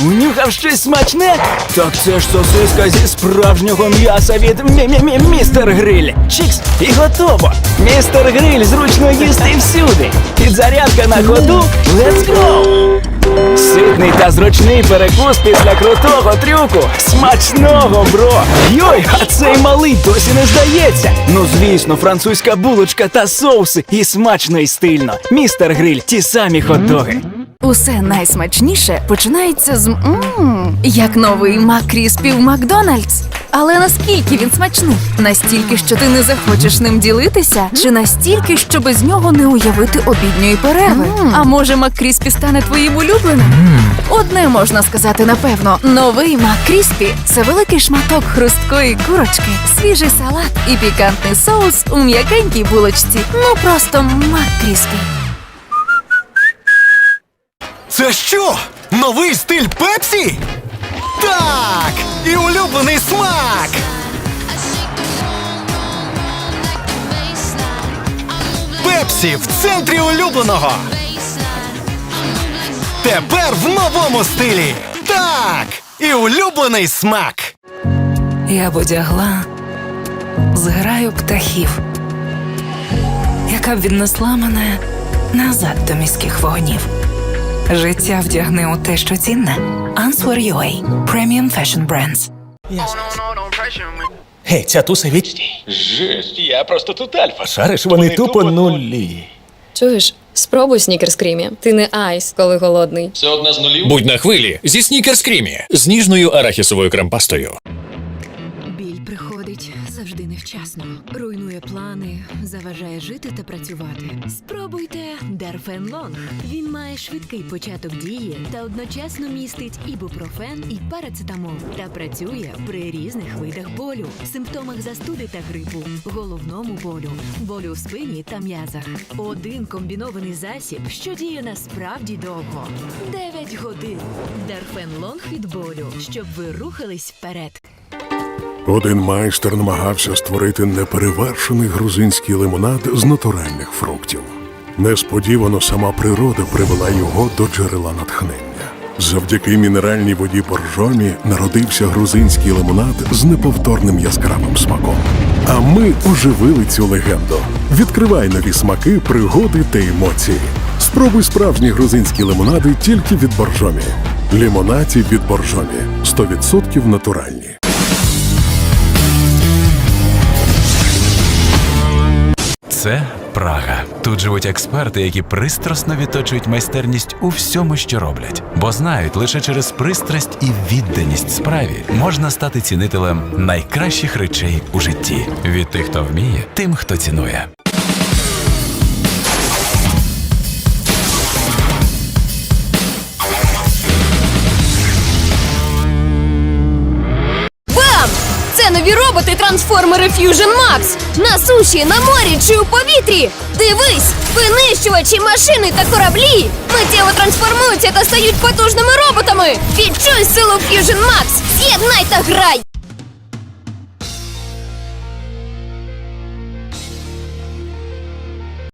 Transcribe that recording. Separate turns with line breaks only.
Унюхав щось смачне? Так це ж сосиска зі справжнього м'яса від містер Гриль. Чікс і готово. Містер Гриль зручно їсти всюди. Підзарядка на ходу. Let's go! Ситний та зручний перекус після крутого трюку. Смачного, бро! Йой, а цей малий досі не здається. Ну звісно, французька булочка та соуси і смачно і стильно. Містер Гриль, ті самі хот-доги.
Усе найсмачніше починається з мм, як новий Макріспі в Макдональдс. Але наскільки він смачний? Настільки, що ти не захочеш ним ділитися, чи настільки, що без нього не уявити обідньої перерви? А може, Макріспі стане твоїм улюбленим? Одне можна сказати напевно: новий Макріспі це великий шматок хрусткої курочки, свіжий салат і пікантний соус у м'якенькій булочці. Ну просто Макріспі.
Це що? Новий стиль Пепсі? Так! І улюблений смак! Пепсі в центрі улюбленого! Тепер в новому стилі! Так! І улюблений смак!
Я б одягла зграю птахів, яка б віднесла мене назад до міських вогнів. Життя вдягни у те, що цінне. Answer UA. Premium Fashion Brands.
Гей, ця туса від...
Жесть, я просто тут альфа.
Шариш, вони тупо нулі.
Чуєш, спробуй снікерс крімі. Ти не айс, коли голодний.
Це одна з нулів.
Будь на хвилі зі Снікерс Крімі з ніжною арахісовою кремпастою.
Невчасно, руйнує плани, заважає жити та працювати. Спробуйте Дарфенлонг. Він має швидкий початок дії та одночасно містить ібупрофен і парацетамол та працює при різних видах болю, симптомах застуди та грипу, головному болю, болю в спині та м'язах. Один комбінований засіб, що діє насправді довго. 9 годин. Дарфенлонг від болю, щоб ви рухались вперед.
Один майстер намагався створити неперевершений грузинський лимонад з натуральних фруктів. Несподівано сама природа привела його до джерела натхнення. Завдяки мінеральній воді боржомі народився грузинський лимонад з неповторним яскравим смаком. А ми оживили цю легенду. Відкривай нові смаки, пригоди та емоції. Спробуй справжні грузинські лимонади тільки від боржомі. Лімонаді від боржомі 100% натуральні.
Це Прага. Тут живуть експерти, які пристрасно відточують майстерність у всьому, що роблять, бо знають, лише через пристрасть і відданість справі можна стати цінителем найкращих речей у житті. Від тих, хто вміє, тим, хто цінує.
Нові роботи трансформери Fusion Max! На суші, на морі чи у повітрі! Дивись! Винищувачі, машини та кораблі! Миттєво трансформуються та стають потужними роботами! Відчуй силу Fusion Max! З'єднай та грай!